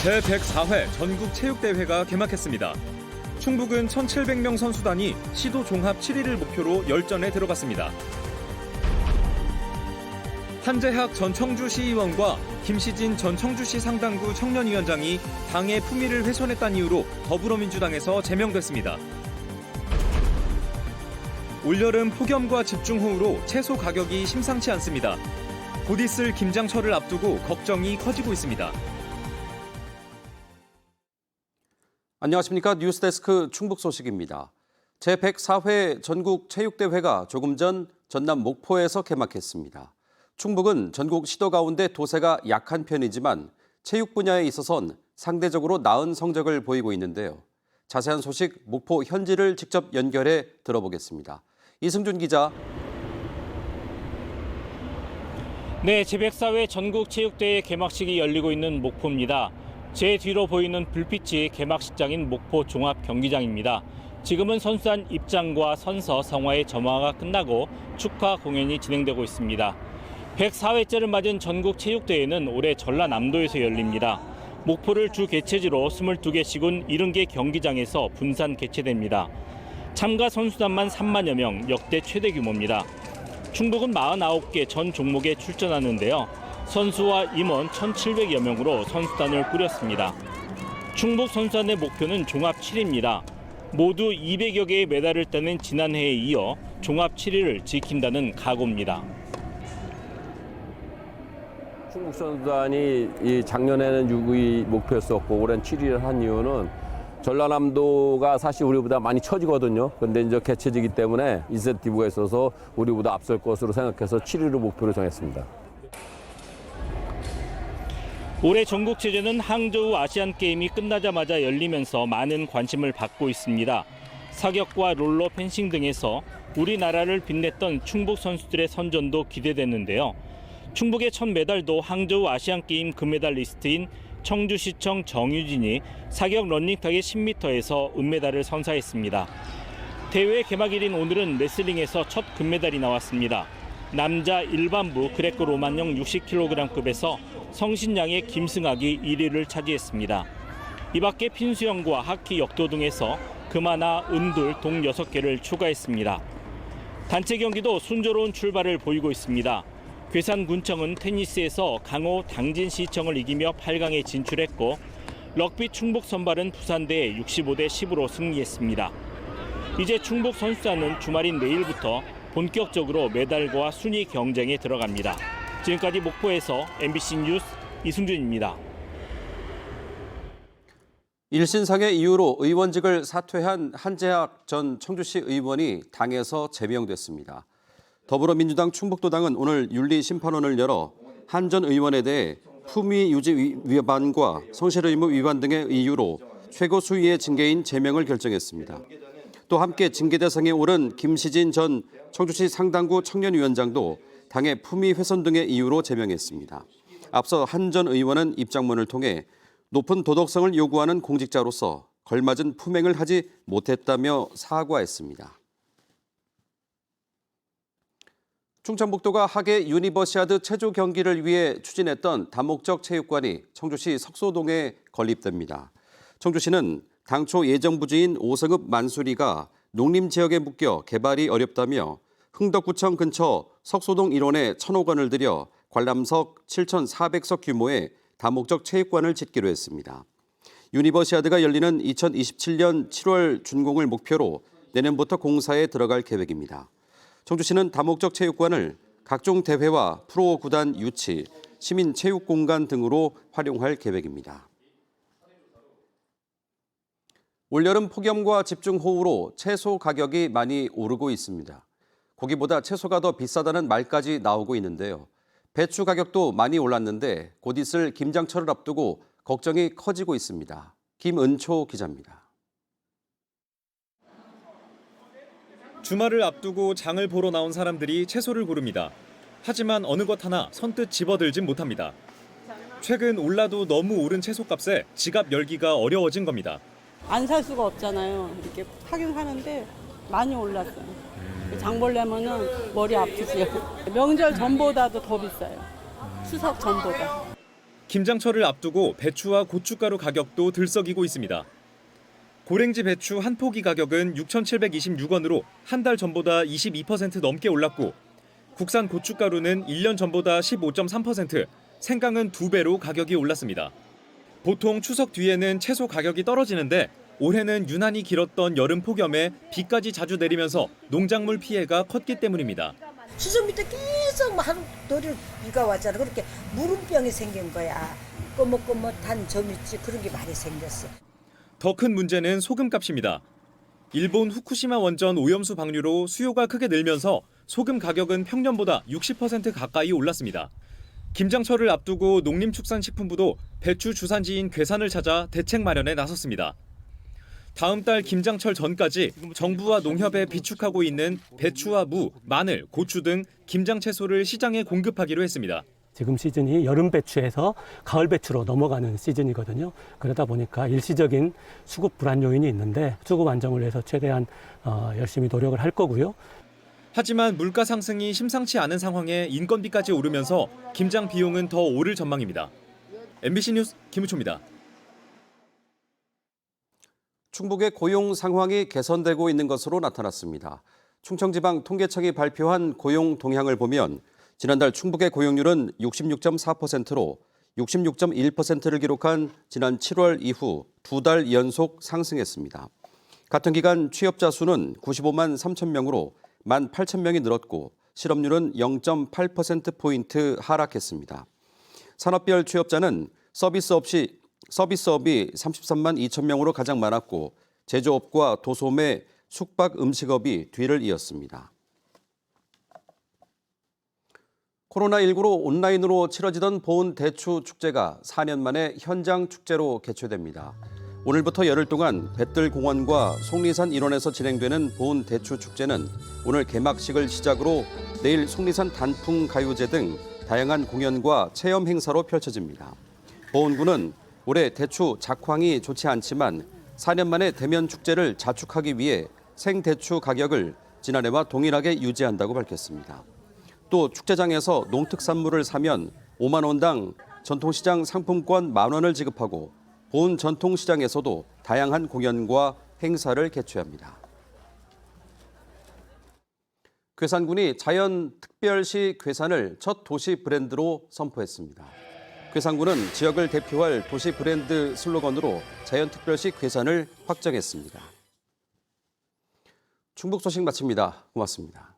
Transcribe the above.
제104회 전국 체육대회가 개막했습니다. 충북은 1,700명 선수단이 시도 종합 7위를 목표로 열전에 들어갔습니다. 한재학 전 청주시의원과 김시진 전 청주시 상당구 청년위원장이 당의 품위를 훼손했다는 이유로 더불어민주당에서 제명됐습니다. 올여름 폭염과 집중호우로 채소 가격이 심상치 않습니다. 곧 있을 김장철을 앞두고 걱정이 커지고 있습니다. 안녕하십니까 뉴스데스크 충북 소식입니다. 제104회 전국 체육대회가 조금 전 전남 목포에서 개막했습니다. 충북은 전국 시도 가운데 도세가 약한 편이지만 체육 분야에 있어선 상대적으로 나은 성적을 보이고 있는데요. 자세한 소식 목포 현지를 직접 연결해 들어보겠습니다. 이승준 기자, 네, 제104회 전국체육대회 개막식이 열리고 있는 목포입니다. 제 뒤로 보이는 불빛이 개막식장인 목포 종합경기장입니다. 지금은 선수단 입장과 선서 성화의 점화가 끝나고 축하 공연이 진행되고 있습니다. 104회째를 맞은 전국 체육대회는 올해 전라남도에서 열립니다. 목포를 주 개최지로 22개 시군 70개 경기장에서 분산 개최됩니다. 참가 선수단만 3만여 명, 역대 최대 규모입니다. 충북은 49개 전 종목에 출전하는데요. 선수와 임원 1,700여 명으로 선수단을 꾸렸습니다. 충북 선수단의 목표는 종합 7위입니다. 모두 200여 개의 메달을 따는 지난해에 이어 종합 7위를 지킨다는 각오입니다. 충북 선수단이 이 작년에는 6위 목표였었고 올해는 7위를 한 이유는 전라남도가 사실 우리보다 많이 처지거든요. 근데 이제 개최지기 때문에 인센티브가 있어서 우리보다 앞설 것으로 생각해서 7위를 목표로 정했습니다. 올해 전국 체제는 항저우 아시안 게임이 끝나자마자 열리면서 많은 관심을 받고 있습니다. 사격과 롤러 펜싱 등에서 우리나라를 빛냈던 충북 선수들의 선전도 기대되는데요. 충북의 첫 메달도 항저우 아시안 게임 금메달 리스트인 청주시청 정유진이 사격 런닝타기 10m에서 은메달을 선사했습니다. 대회 개막일인 오늘은 레슬링에서 첫 금메달이 나왔습니다. 남자 일반부 그레코 로만형 60kg급에서 성신양의 김승학이 1위를 차지했습니다. 이 밖에 핀수영과 하키 역도 등에서 금하나 은돌 동 6개를 추가했습니다. 단체 경기도 순조로운 출발을 보이고 있습니다. 괴산군청은 테니스에서 강호 당진시청을 이기며 8강에 진출했고 럭비 충북 선발은 부산대에 65대 10으로 승리했습니다. 이제 충북 선수단은 주말인 내일부터 본격적으로 메달과 순위 경쟁에 들어갑니다. 지금까지 목포에서 MBC 뉴스 이승준입니다. 일신상의 이유로 의원직을 사퇴한 한재학 전 청주시 의원이 당에서 제명됐습니다. 더불어민주당 충북도당은 오늘 윤리심판원을 열어 한 전 의원에 대해 품위 유지 위- 위반과 성실 의무 위반 등의 이유로 최고 수위의 징계인 제명을 결정했습니다. 또 함께 징계 대상에 오른 김시진 전 청주시 상당구 청년위원장도 당의 품위 훼손 등의 이유로 제명했습니다. 앞서 한 전 의원은 입장문을 통해 높은 도덕성을 요구하는 공직자로서 걸맞은 품행을 하지 못했다며 사과했습니다. 충청북도가 하계 유니버시아드 체조 경기를 위해 추진했던 다목적 체육관이 청주시 석소동에 건립됩니다. 청주시는 당초 예정 부지인 오성읍 만수리가 농림 지역에 묶여 개발이 어렵다며 흥덕구청 근처 석소동 일원에 천억 원을 들여 관람석 7,400석 규모의 다목적 체육관을 짓기로 했습니다. 유니버시아드가 열리는 2027년 7월 준공을 목표로 내년부터 공사에 들어갈 계획입니다. 청주시는 다목적 체육관을 각종 대회와 프로 구단 유치, 시민 체육 공간 등으로 활용할 계획입니다. 올여름 폭염과 집중호우로 채소 가격이 많이 오르고 있습니다. 고기보다 채소가 더 비싸다는 말까지 나오고 있는데요. 배추 가격도 많이 올랐는데 곧 있을 김장철을 앞두고 걱정이 커지고 있습니다. 김은초 기자입니다. 주말을 앞두고 장을 보러 나온 사람들이 채소를 고릅니다. 하지만 어느 것 하나 선뜻 집어들진 못합니다. 최근 올라도 너무 오른 채소값에 지갑 열기가 어려워진 겁니다. 안 살 수가 없잖아요. 이렇게 하긴 하는데 많이 올랐어요. 장 보려면은 머리 아프지요. 명절 전보다도 더 비싸요. 추석 전보다. 김장철을 앞두고 배추와 고춧가루 가격도 들썩이고 있습니다. 고랭지 배추 한 포기 가격은 6,726원으로 한 달 전보다 22% 넘게 올랐고 국산 고춧가루는 1년 전보다 15.3%, 생강은 2배로 가격이 올랐습니다. 보통 추석 뒤에는 채소 가격이 떨어지는데 올해는 유난히 길었던 여름 폭염에 비까지 자주 내리면서 농작물 피해가 컸기 때문입니다. 추석 밑에 계속 막 하루 도리 비가 왔잖아. 그렇게 무름병이 생긴 거야. 꼬뭇꼬뭇한 점 있지 그런 게 많이 생겼어. 더 큰 문제는 소금값입니다. 일본 후쿠시마 원전 오염수 방류로 수요가 크게 늘면서 소금 가격은 평년보다 60% 가까이 올랐습니다. 김장철을 앞두고 농림축산식품부도 배추 주산지인 괴산을 찾아 대책 마련에 나섰습니다. 다음 달 김장철 전까지 정부와 농협에 비축하고 있는 배추와 무, 마늘, 고추 등 김장 채소를 시장에 공급하기로 했습니다. 지금 시즌이 여름 배추에서 가을 배추로 넘어가는 시즌이거든요. 그러다 보니까 일시적인 수급 불안 요인이 있는데 수급 안정을 위해서 최대한 어, 열심히 노력을 할 거고요. 하지만 물가 상승이 심상치 않은 상황에 인건비까지 오르면서 김장 비용은 더 오를 전망입니다. MBC 뉴스 김우초입니다. 충북의 고용 상황이 개선되고 있는 것으로 나타났습니다. 충청지방 통계청이 발표한 고용 동향을 보면 지난달 충북의 고용률은 66.4%로 66.1%를 기록한 지난 7월 이후 두 달 연속 상승했습니다. 같은 기간 취업자 수는 95만 3천 명으로 1만 8천 명이 늘었고 실업률은 0.8%포인트 하락했습니다. 산업별 취업자는 서비스 없이 서비스업이 33만 2천 명으로 가장 많았고 제조업과 도소매, 숙박 음식업이 뒤를 이었습니다. 코로나19로 온라인으로 치러지던 보은 대추 축제가 4년 만에 현장 축제로 개최됩니다. 오늘부터 열흘 동안 뱃들 공원과 속리산 일원에서 진행되는 보은 대추 축제는 오늘 개막식을 시작으로 내일 속리산 단풍 가요제 등 다양한 공연과 체험 행사로 펼쳐집니다. 보은군은 올해 대추 작황이 좋지 않지만 4년 만에 대면 축제를 자축하기 위해 생대추 가격을 지난해와 동일하게 유지한다고 밝혔습니다. 또 축제장에서 농특산물을 사면 5만 원당 전통시장 상품권 만 원을 지급하고 본 전통시장에서도 다양한 공연과 행사를 개최합니다. 괴산군이 자연특별시 괴산을 첫 도시 브랜드로 선포했습니다. 괴산군은 지역을 대표할 도시 브랜드 슬로건으로 자연특별시 괴산을 확정했습니다. 충북 소식 마칩니다. 고맙습니다.